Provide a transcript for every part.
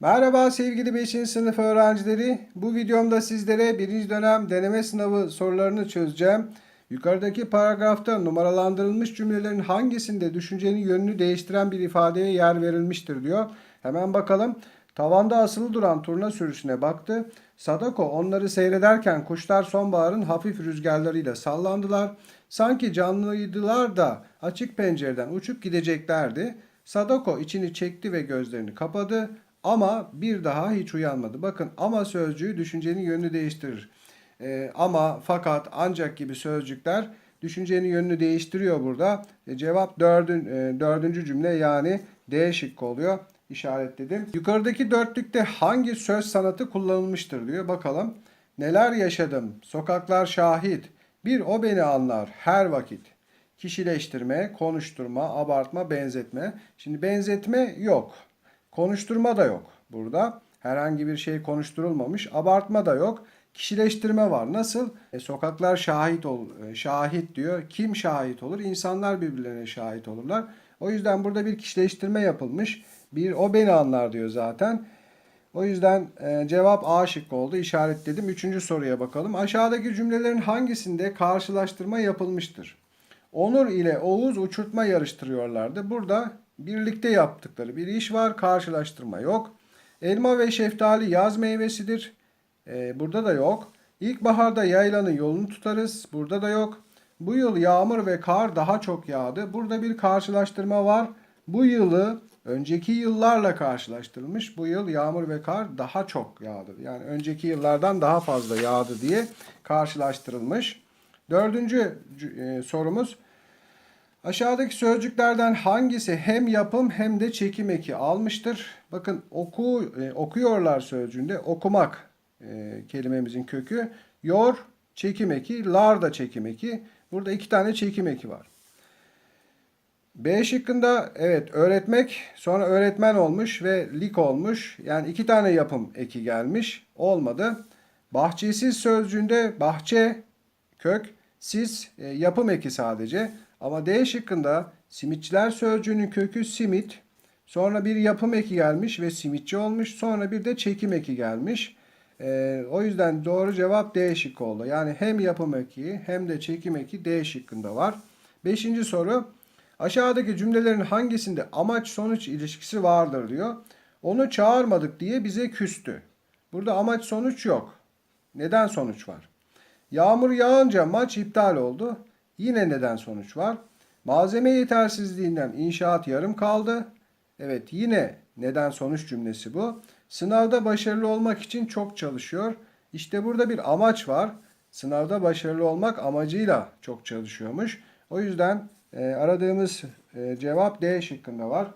Merhaba sevgili 5. sınıf öğrencileri. Bu videomda sizlere 1. dönem deneme sınavı sorularını çözeceğim. Yukarıdaki paragrafta numaralandırılmış cümlelerin hangisinde düşüncenin yönünü değiştiren bir ifadeye yer verilmiştir diyor. Hemen bakalım. Tavanda asılı duran turna sürüsüne baktı. Sadako onları seyrederken kuşlar sonbaharın hafif rüzgarlarıyla sallandılar. Sanki canlıydılar da açık pencereden uçup gideceklerdi. Sadako içini çekti ve gözlerini kapadı. Ama bir daha hiç uyanmadı. Bakın ama sözcüğü düşüncenin yönünü değiştirir. Ee, ama, fakat, ancak gibi sözcükler düşüncenin yönünü değiştiriyor burada. E, cevap dördün, e, dördüncü cümle yani D şıkkı oluyor. İşaretledim. Yukarıdaki dörtlükte hangi söz sanatı kullanılmıştır diyor. Bakalım. Neler yaşadım? Sokaklar şahit. Bir o beni anlar her vakit. Kişileştirme, konuşturma, abartma, benzetme. Şimdi benzetme yok. Konuşturma da yok burada. Herhangi bir şey konuşturulmamış. Abartma da yok. Kişileştirme var. Nasıl? E, sokaklar şahit ol, e, şahit diyor. Kim şahit olur? İnsanlar birbirlerine şahit olurlar. O yüzden burada bir kişileştirme yapılmış. Bir o beni anlar diyor zaten. O yüzden e, cevap A şıkkı oldu. İşaretledim. Üçüncü soruya bakalım. Aşağıdaki cümlelerin hangisinde karşılaştırma yapılmıştır? Onur ile Oğuz uçurtma yarıştırıyorlardı. Burada birlikte yaptıkları bir iş var. Karşılaştırma yok. Elma ve şeftali yaz meyvesidir. Ee, burada da yok. İlkbaharda yaylanın yolunu tutarız. Burada da yok. Bu yıl yağmur ve kar daha çok yağdı. Burada bir karşılaştırma var. Bu yılı önceki yıllarla karşılaştırılmış. Bu yıl yağmur ve kar daha çok yağdı. Yani önceki yıllardan daha fazla yağdı diye karşılaştırılmış. Dördüncü e, sorumuz. Aşağıdaki sözcüklerden hangisi hem yapım hem de çekim eki almıştır? Bakın oku e, okuyorlar sözcüğünde okumak e, kelimemizin kökü. Yor çekim eki, lar da çekim eki. Burada iki tane çekim eki var. B şıkkında evet öğretmek sonra öğretmen olmuş ve lik olmuş. Yani iki tane yapım eki gelmiş. Olmadı. Bahçesiz sözcüğünde bahçe kök, siz e, yapım eki sadece. Ama D şıkkında simitçiler sözcüğünün kökü simit. Sonra bir yapım eki gelmiş ve simitçi olmuş. Sonra bir de çekim eki gelmiş. Ee, o yüzden doğru cevap D şıkkı oldu. Yani hem yapım eki hem de çekim eki D şıkkında var. Beşinci soru. Aşağıdaki cümlelerin hangisinde amaç sonuç ilişkisi vardır diyor. Onu çağırmadık diye bize küstü. Burada amaç sonuç yok. Neden sonuç var? Yağmur yağınca maç iptal oldu. Yine neden sonuç var? Malzeme yetersizliğinden inşaat yarım kaldı. Evet yine neden sonuç cümlesi bu. Sınavda başarılı olmak için çok çalışıyor. İşte burada bir amaç var. Sınavda başarılı olmak amacıyla çok çalışıyormuş. O yüzden e, aradığımız e, cevap D şıkkında var.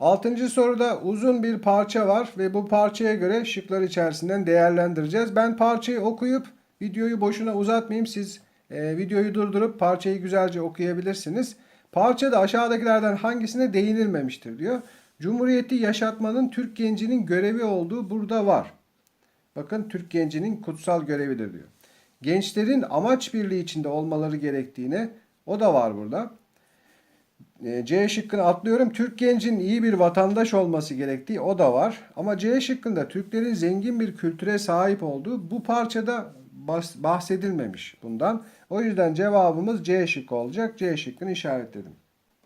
Altıncı soruda uzun bir parça var ve bu parçaya göre şıklar içerisinden değerlendireceğiz. Ben parçayı okuyup videoyu boşuna uzatmayayım. Siz e, videoyu durdurup parçayı güzelce okuyabilirsiniz. Parçada aşağıdakilerden hangisine değinilmemiştir diyor. Cumhuriyeti yaşatmanın Türk gencinin görevi olduğu burada var. Bakın Türk gencinin kutsal görevidir diyor. Gençlerin amaç birliği içinde olmaları gerektiğine o da var burada. E, C şıkkını atlıyorum. Türk gencinin iyi bir vatandaş olması gerektiği o da var. Ama C şıkkında Türklerin zengin bir kültüre sahip olduğu bu parçada bahsedilmemiş bundan. O yüzden cevabımız C şıkkı olacak. C şıkkını işaretledim.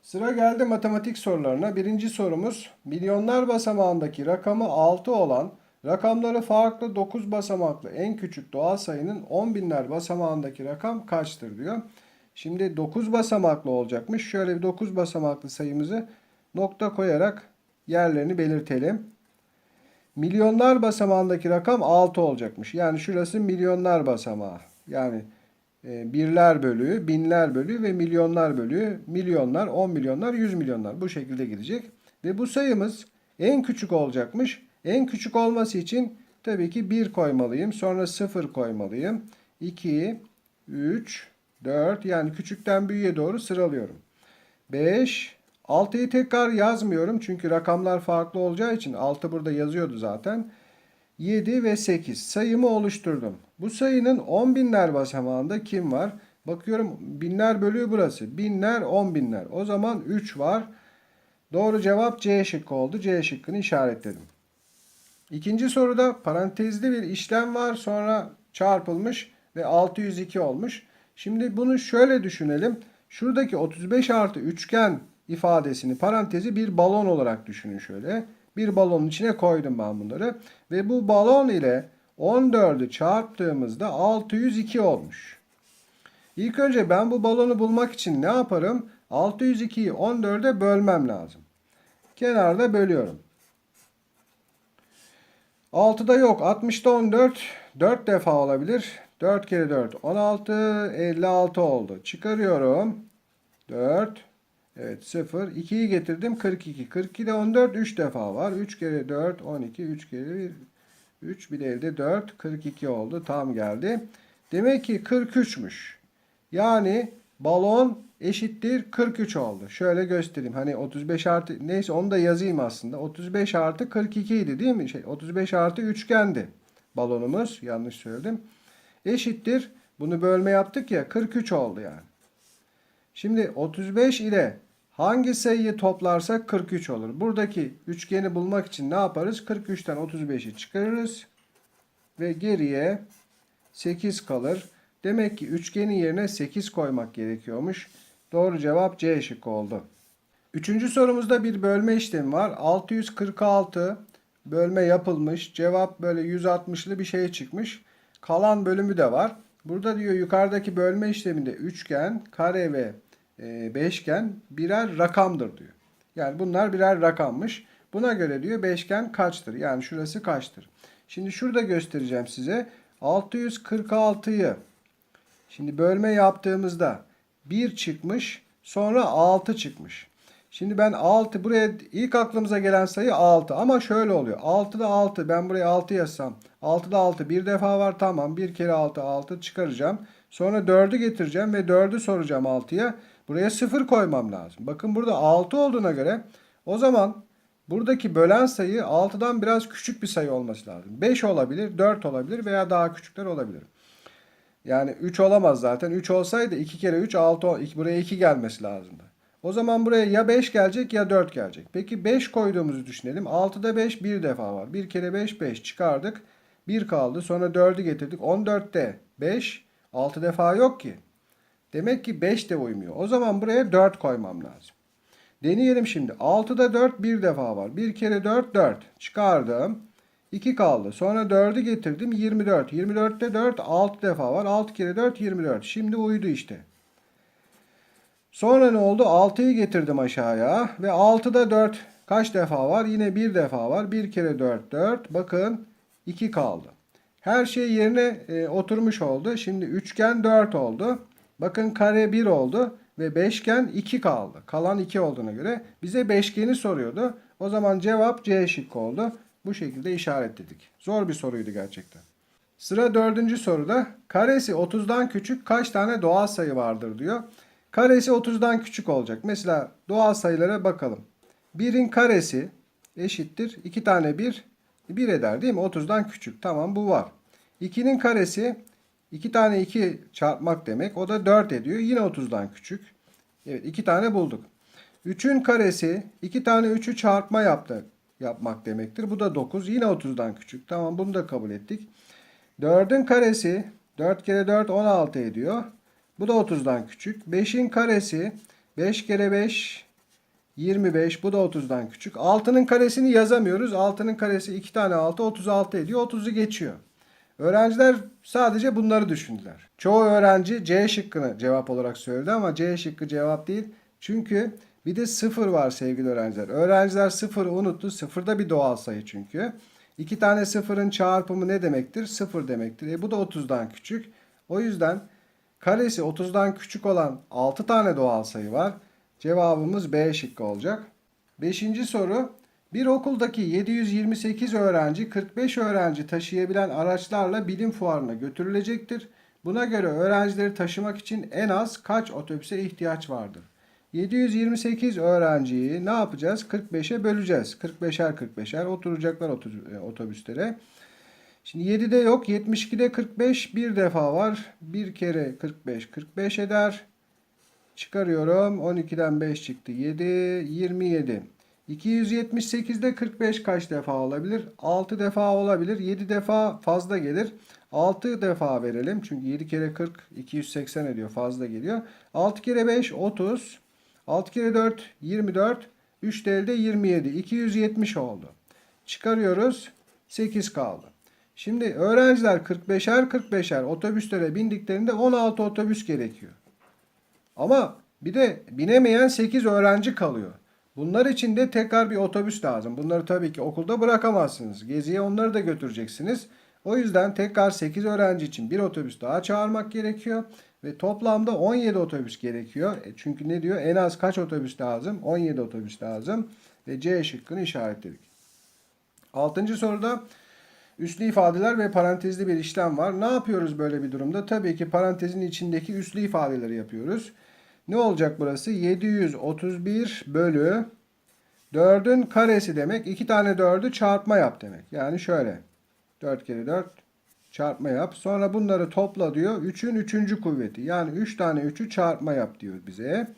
Sıra geldi matematik sorularına. Birinci sorumuz milyonlar basamağındaki rakamı 6 olan rakamları farklı 9 basamaklı en küçük doğal sayının 10 binler basamağındaki rakam kaçtır diyor. Şimdi 9 basamaklı olacakmış. Şöyle bir 9 basamaklı sayımızı nokta koyarak yerlerini belirtelim. Milyonlar basamağındaki rakam 6 olacakmış. Yani şurası milyonlar basamağı. Yani e, birler bölüğü, binler bölüğü ve milyonlar bölüğü, milyonlar, 10 milyonlar, 100 milyonlar bu şekilde gidecek. Ve bu sayımız en küçük olacakmış. En küçük olması için tabii ki 1 koymalıyım. Sonra 0 koymalıyım. 2, 3, 4 yani küçükten büyüğe doğru sıralıyorum. 5, 6'yı tekrar yazmıyorum çünkü rakamlar farklı olacağı için 6 burada yazıyordu zaten. 7 ve 8 sayımı oluşturdum. Bu sayının 10 binler basamağında kim var? Bakıyorum binler bölüğü burası. Binler 10 binler. O zaman 3 var. Doğru cevap C şıkkı oldu. C şıkkını işaretledim. İkinci soruda parantezli bir işlem var sonra çarpılmış ve 602 olmuş. Şimdi bunu şöyle düşünelim. Şuradaki 35 artı üçgen ifadesini parantezi bir balon olarak düşünün şöyle. Bir balonun içine koydum ben bunları. Ve bu balon ile 14'ü çarptığımızda 602 olmuş. İlk önce ben bu balonu bulmak için ne yaparım? 602'yi 14'e bölmem lazım. Kenarda bölüyorum. 6'da yok. 60'da 14. 4 defa olabilir. 4 kere 4. 16. 56 oldu. Çıkarıyorum. 4. Evet 0. 2'yi getirdim. 42. 42'de 14. 3 defa var. 3 kere 4. 12. 3 kere 1. 3. Bir de elde 4. 42 oldu. Tam geldi. Demek ki 43'müş. Yani balon eşittir 43 oldu. Şöyle göstereyim. Hani 35 artı neyse onu da yazayım aslında. 35 artı 42 idi değil mi? Şey 35 artı üçgendi. Balonumuz yanlış söyledim. Eşittir. Bunu bölme yaptık ya 43 oldu yani. Şimdi 35 ile hangi sayıyı toplarsak 43 olur. Buradaki üçgeni bulmak için ne yaparız? 43'ten 35'i çıkarırız. Ve geriye 8 kalır. Demek ki üçgenin yerine 8 koymak gerekiyormuş. Doğru cevap C şıkkı oldu. Üçüncü sorumuzda bir bölme işlemi var. 646 bölme yapılmış. Cevap böyle 160'lı bir şey çıkmış. Kalan bölümü de var. Burada diyor yukarıdaki bölme işleminde üçgen, kare ve beşgen birer rakamdır diyor. Yani bunlar birer rakammış. Buna göre diyor beşgen kaçtır? Yani şurası kaçtır? Şimdi şurada göstereceğim size. 646'yı Şimdi bölme yaptığımızda 1 çıkmış, sonra 6 çıkmış. Şimdi ben 6 buraya ilk aklımıza gelen sayı 6 ama şöyle oluyor. 6'da 6 ben buraya 6 yazsam 6'da 6 bir defa var tamam 1 kere 6 6 çıkaracağım. Sonra 4'ü getireceğim ve 4'ü soracağım 6'ya. Buraya 0 koymam lazım. Bakın burada 6 olduğuna göre o zaman buradaki bölen sayı 6'dan biraz küçük bir sayı olması lazım. 5 olabilir, 4 olabilir veya daha küçükler olabilir. Yani 3 olamaz zaten. 3 olsaydı 2 kere 3 6 buraya 2 gelmesi lazımdı. O zaman buraya ya 5 gelecek ya 4 gelecek. Peki 5 koyduğumuzu düşünelim. 6'da 5 bir defa var. 1 kere 5 5 çıkardık. 1 kaldı. Sonra 4'ü getirdik. 14'te 5 6 defa yok ki. Demek ki 5 de uymuyor. O zaman buraya 4 koymam lazım. Deneyelim şimdi. 6'da 4 bir defa var. 1 kere 4 4. Çıkardım. 2 kaldı. Sonra 4'ü getirdim 24. 24'te 4 6 defa var. 6 kere 4 24. Şimdi uydu işte. Sonra ne oldu? 6'yı getirdim aşağıya. Ve 6'da 4 kaç defa var? Yine 1 defa var. 1 kere 4 4. Bakın 2 kaldı. Her şey yerine e, oturmuş oldu. Şimdi üçgen 4 oldu. Bakın kare 1 oldu. Ve beşgen 2 kaldı. Kalan 2 olduğuna göre bize beşgeni soruyordu. O zaman cevap C şıkkı oldu. Bu şekilde işaretledik. Zor bir soruydu gerçekten. Sıra dördüncü soruda. Karesi 30'dan küçük kaç tane doğal sayı vardır diyor. Karesi 30'dan küçük olacak. Mesela doğal sayılara bakalım. 1'in karesi eşittir. 2 tane 1 1 eder değil mi? 30'dan küçük. Tamam bu var. 2'nin karesi 2 tane 2 çarpmak demek. O da 4 ediyor. Yine 30'dan küçük. Evet 2 tane bulduk. 3'ün karesi 2 tane 3'ü çarpma yaptı yapmak demektir. Bu da 9. Yine 30'dan küçük. Tamam bunu da kabul ettik. 4'ün karesi 4 kere 4 16 ediyor. Bu da 30'dan küçük. 5'in karesi 5 kere 5 25. Bu da 30'dan küçük. 6'nın karesini yazamıyoruz. 6'nın karesi 2 tane 6 36 ediyor. 30'u geçiyor. Öğrenciler sadece bunları düşündüler. Çoğu öğrenci C şıkkını cevap olarak söyledi ama C şıkkı cevap değil. Çünkü bir de sıfır var sevgili öğrenciler. Öğrenciler sıfırı unuttu. Sıfırda bir doğal sayı çünkü. İki tane sıfırın çarpımı ne demektir? Sıfır demektir. E bu da 30'dan küçük. O yüzden karesi 30'dan küçük olan 6 tane doğal sayı var. Cevabımız B şıkkı olacak. Beşinci soru. Bir okuldaki 728 öğrenci 45 öğrenci taşıyabilen araçlarla bilim fuarına götürülecektir. Buna göre öğrencileri taşımak için en az kaç otobüse ihtiyaç vardır? 728 öğrenciyi ne yapacağız? 45'e böleceğiz. 45'er 45'er oturacaklar e, otobüslere. Şimdi 7'de yok. 72'de 45 bir defa var. Bir kere 45 45 eder. Çıkarıyorum. 12'den 5 çıktı. 7 27. 278'de 45 kaç defa olabilir? 6 defa olabilir. 7 defa fazla gelir. 6 defa verelim. Çünkü 7 kere 40 280 ediyor. Fazla geliyor. 6 kere 5 30. 6 kere 4 24. 3 de elde 27. 270 oldu. Çıkarıyoruz. 8 kaldı. Şimdi öğrenciler 45'er 45'er otobüslere bindiklerinde 16 otobüs gerekiyor. Ama bir de binemeyen 8 öğrenci kalıyor. Bunlar için de tekrar bir otobüs lazım. Bunları tabii ki okulda bırakamazsınız. Geziye onları da götüreceksiniz. O yüzden tekrar 8 öğrenci için bir otobüs daha çağırmak gerekiyor. Ve toplamda 17 otobüs gerekiyor. E çünkü ne diyor? En az kaç otobüs lazım? 17 otobüs lazım. Ve C şıkkını işaretledik. Altıncı soruda üslü ifadeler ve parantezli bir işlem var. Ne yapıyoruz böyle bir durumda? Tabii ki parantezin içindeki üslü ifadeleri yapıyoruz. Ne olacak burası? 731 bölü 4'ün karesi demek. 2 tane 4'ü çarpma yap demek. Yani şöyle. 4 kere 4 çarpma yap. Sonra bunları topla diyor. 3'ün 3. kuvveti. Yani 3 tane 3'ü çarpma yap diyor bize.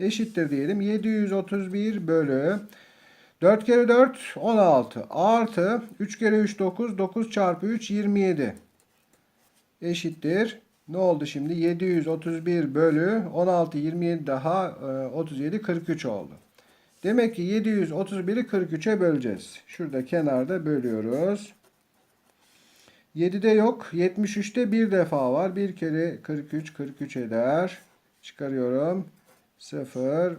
Eşittir diyelim. 731 bölü 4 kere 4 16 artı 3 kere 3 9 9 çarpı 3 27 eşittir. Ne oldu şimdi? 731 bölü 16 27 daha e, 37 43 oldu. Demek ki 731'i 43'e böleceğiz. Şurada kenarda bölüyoruz. 7'de yok. 73'te bir defa var. Bir kere 43 43 eder. Çıkarıyorum. 0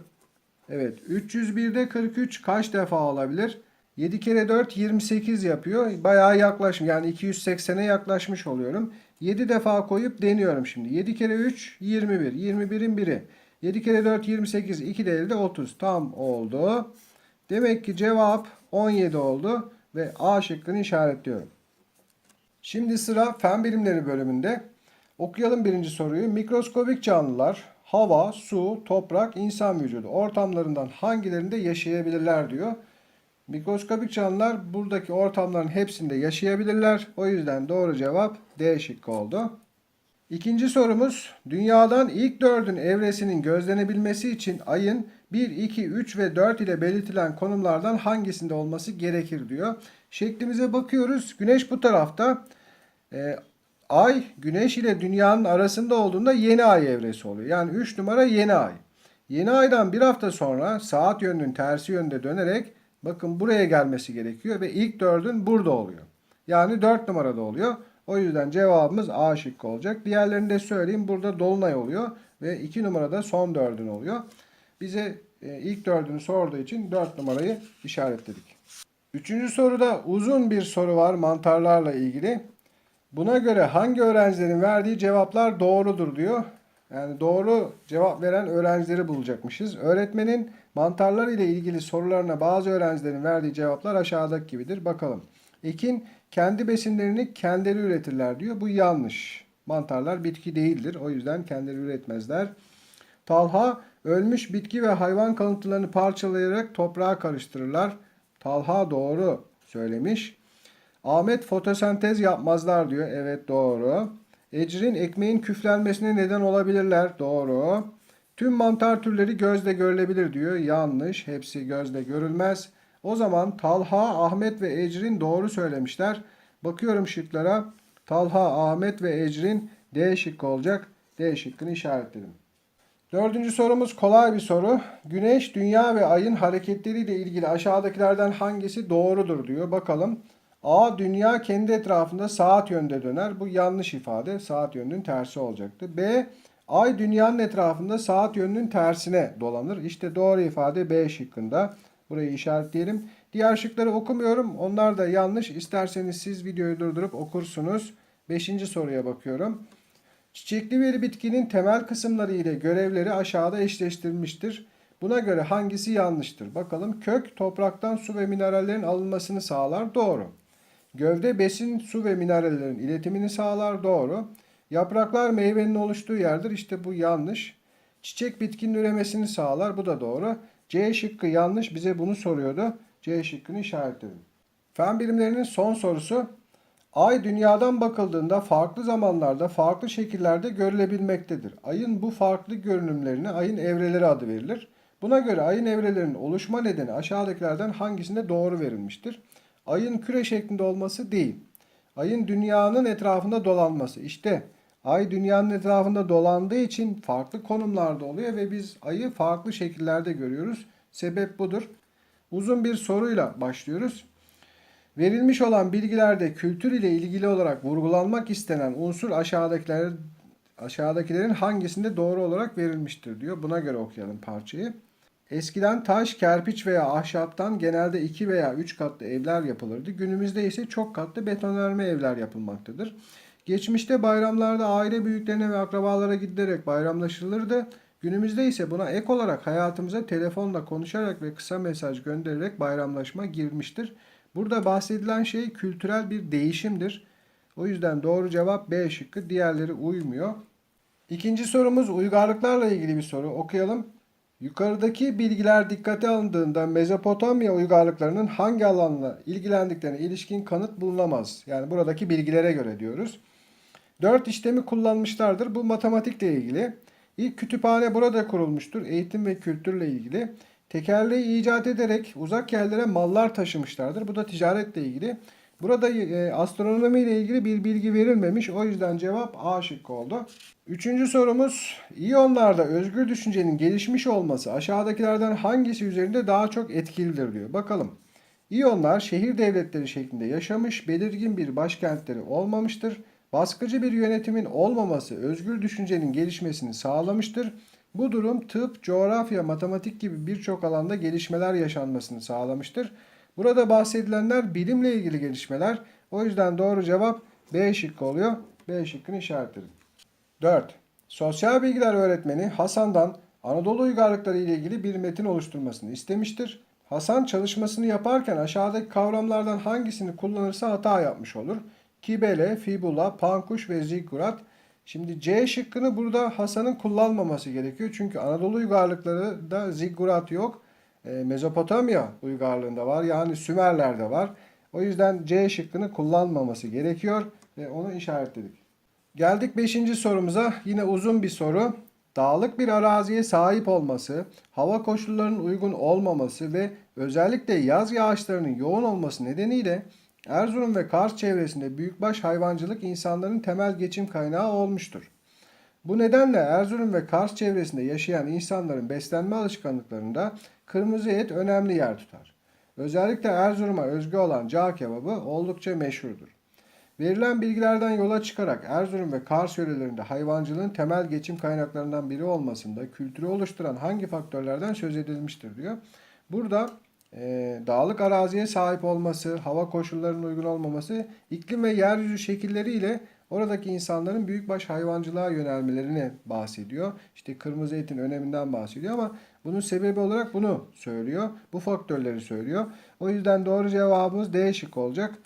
Evet 301'de 43 kaç defa olabilir? 7 kere 4 28 yapıyor. Bayağı yaklaşım yani 280'e yaklaşmış oluyorum. 7 defa koyup deniyorum şimdi. 7 kere 3 21. 21'in biri. 7 kere 4 28. 2 de elde 30. Tam oldu. Demek ki cevap 17 oldu ve A şıkkını işaretliyorum. Şimdi sıra fen bilimleri bölümünde. Okuyalım birinci soruyu. Mikroskobik canlılar hava, su, toprak, insan vücudu ortamlarından hangilerinde yaşayabilirler diyor. Mikroskobik canlılar buradaki ortamların hepsinde yaşayabilirler. O yüzden doğru cevap D şıkkı oldu. İkinci sorumuz dünyadan ilk dördün evresinin gözlenebilmesi için ayın 1, 2, 3 ve 4 ile belirtilen konumlardan hangisinde olması gerekir diyor. Şeklimize bakıyoruz. Güneş bu tarafta. Ee, ay güneş ile dünyanın arasında olduğunda yeni ay evresi oluyor. Yani 3 numara yeni ay. Yeni aydan bir hafta sonra saat yönünün tersi yönde dönerek bakın buraya gelmesi gerekiyor ve ilk dördün burada oluyor. Yani 4 numarada oluyor. O yüzden cevabımız A şıkkı olacak. Diğerlerini de söyleyeyim. Burada dolunay oluyor ve 2 numarada son dördün oluyor. Bize e, ilk dördünü sorduğu için 4 numarayı işaretledik. Üçüncü soruda uzun bir soru var mantarlarla ilgili. Buna göre hangi öğrencilerin verdiği cevaplar doğrudur diyor. Yani doğru cevap veren öğrencileri bulacakmışız. Öğretmenin mantarlar ile ilgili sorularına bazı öğrencilerin verdiği cevaplar aşağıdaki gibidir. Bakalım. Ekin kendi besinlerini kendileri üretirler diyor. Bu yanlış. Mantarlar bitki değildir. O yüzden kendileri üretmezler. Talha ölmüş bitki ve hayvan kalıntılarını parçalayarak toprağa karıştırırlar. Talha doğru söylemiş. Ahmet fotosentez yapmazlar diyor. Evet doğru. Ecrin ekmeğin küflenmesine neden olabilirler. Doğru. Tüm mantar türleri gözle görülebilir diyor. Yanlış. Hepsi gözle görülmez. O zaman Talha, Ahmet ve Ecrin doğru söylemişler. Bakıyorum şıklara. Talha, Ahmet ve Ecrin D şıkkı olacak. D şıkkını işaretledim. Dördüncü sorumuz kolay bir soru. Güneş, dünya ve ayın hareketleriyle ilgili aşağıdakilerden hangisi doğrudur diyor. Bakalım. A. Dünya kendi etrafında saat yönde döner. Bu yanlış ifade. Saat yönünün tersi olacaktı. B. Ay dünyanın etrafında saat yönünün tersine dolanır. İşte doğru ifade B şıkkında. Burayı işaretleyelim. Diğer şıkları okumuyorum. Onlar da yanlış. İsterseniz siz videoyu durdurup okursunuz. Beşinci soruya bakıyorum. Çiçekli bir bitkinin temel kısımları ile görevleri aşağıda eşleştirilmiştir. Buna göre hangisi yanlıştır? Bakalım kök topraktan su ve minerallerin alınmasını sağlar. Doğru. Gövde besin, su ve minerallerin iletimini sağlar. Doğru. Yapraklar meyvenin oluştuğu yerdir. İşte bu yanlış. Çiçek bitkinin üremesini sağlar. Bu da doğru. C şıkkı yanlış. Bize bunu soruyordu. C şıkkını işaretledim. Fen bilimlerinin son sorusu. Ay dünyadan bakıldığında farklı zamanlarda farklı şekillerde görülebilmektedir. Ayın bu farklı görünümlerine ayın evreleri adı verilir. Buna göre ayın evrelerinin oluşma nedeni aşağıdakilerden hangisinde doğru verilmiştir? Ayın küre şeklinde olması değil. Ayın dünyanın etrafında dolanması. İşte ay dünyanın etrafında dolandığı için farklı konumlarda oluyor ve biz ayı farklı şekillerde görüyoruz. Sebep budur. Uzun bir soruyla başlıyoruz. Verilmiş olan bilgilerde kültür ile ilgili olarak vurgulanmak istenen unsur aşağıdakiler aşağıdakilerin hangisinde doğru olarak verilmiştir diyor. Buna göre okuyalım parçayı. Eskiden taş, kerpiç veya ahşaptan genelde iki veya üç katlı evler yapılırdı. Günümüzde ise çok katlı betonarme evler yapılmaktadır. Geçmişte bayramlarda aile büyüklerine ve akrabalara gidilerek bayramlaşılırdı. Günümüzde ise buna ek olarak hayatımıza telefonla konuşarak ve kısa mesaj göndererek bayramlaşma girmiştir. Burada bahsedilen şey kültürel bir değişimdir. O yüzden doğru cevap B şıkkı. Diğerleri uymuyor. İkinci sorumuz uygarlıklarla ilgili bir soru. Okuyalım. Yukarıdaki bilgiler dikkate alındığında Mezopotamya uygarlıklarının hangi alanla ilgilendiklerine ilişkin kanıt bulunamaz. Yani buradaki bilgilere göre diyoruz. Dört işlemi kullanmışlardır. Bu matematikle ilgili. İlk kütüphane burada kurulmuştur. Eğitim ve kültürle ilgili. Tekerleği icat ederek uzak yerlere mallar taşımışlardır. Bu da ticaretle ilgili. Burada e, astronomi ile ilgili bir bilgi verilmemiş. O yüzden cevap A şıkkı oldu. Üçüncü sorumuz. İyonlarda özgür düşüncenin gelişmiş olması aşağıdakilerden hangisi üzerinde daha çok etkilidir diyor. Bakalım. İyonlar şehir devletleri şeklinde yaşamış, belirgin bir başkentleri olmamıştır. Baskıcı bir yönetimin olmaması özgür düşüncenin gelişmesini sağlamıştır. Bu durum tıp, coğrafya, matematik gibi birçok alanda gelişmeler yaşanmasını sağlamıştır. Burada bahsedilenler bilimle ilgili gelişmeler. O yüzden doğru cevap B şıkkı oluyor. B şıkkını işaretledim. 4. Sosyal bilgiler öğretmeni Hasan'dan Anadolu uygarlıkları ile ilgili bir metin oluşturmasını istemiştir. Hasan çalışmasını yaparken aşağıdaki kavramlardan hangisini kullanırsa hata yapmış olur. Kibele, fibula, pankuş ve ziggurat. Şimdi C şıkkını burada Hasan'ın kullanmaması gerekiyor. Çünkü Anadolu uygarlıkları da ziggurat yok. E, Mezopotamya uygarlığında var. Yani Sümerler'de var. O yüzden C şıkkını kullanmaması gerekiyor ve onu işaretledik. Geldik 5. sorumuza. Yine uzun bir soru. Dağlık bir araziye sahip olması, hava koşullarının uygun olmaması ve özellikle yaz yağışlarının yoğun olması nedeniyle Erzurum ve Kars çevresinde büyükbaş hayvancılık insanların temel geçim kaynağı olmuştur. Bu nedenle Erzurum ve Kars çevresinde yaşayan insanların beslenme alışkanlıklarında kırmızı et önemli yer tutar. Özellikle Erzurum'a özgü olan cağ kebabı oldukça meşhurdur. Verilen bilgilerden yola çıkarak Erzurum ve Kars yörelerinde hayvancılığın temel geçim kaynaklarından biri olmasında kültürü oluşturan hangi faktörlerden söz edilmiştir diyor. Burada e, dağlık araziye sahip olması, hava koşullarının uygun olmaması, iklim ve yeryüzü şekilleriyle oradaki insanların büyükbaş hayvancılığa yönelmelerini bahsediyor. İşte kırmızı etin öneminden bahsediyor ama bunun sebebi olarak bunu söylüyor. Bu faktörleri söylüyor. O yüzden doğru cevabımız D şık olacak.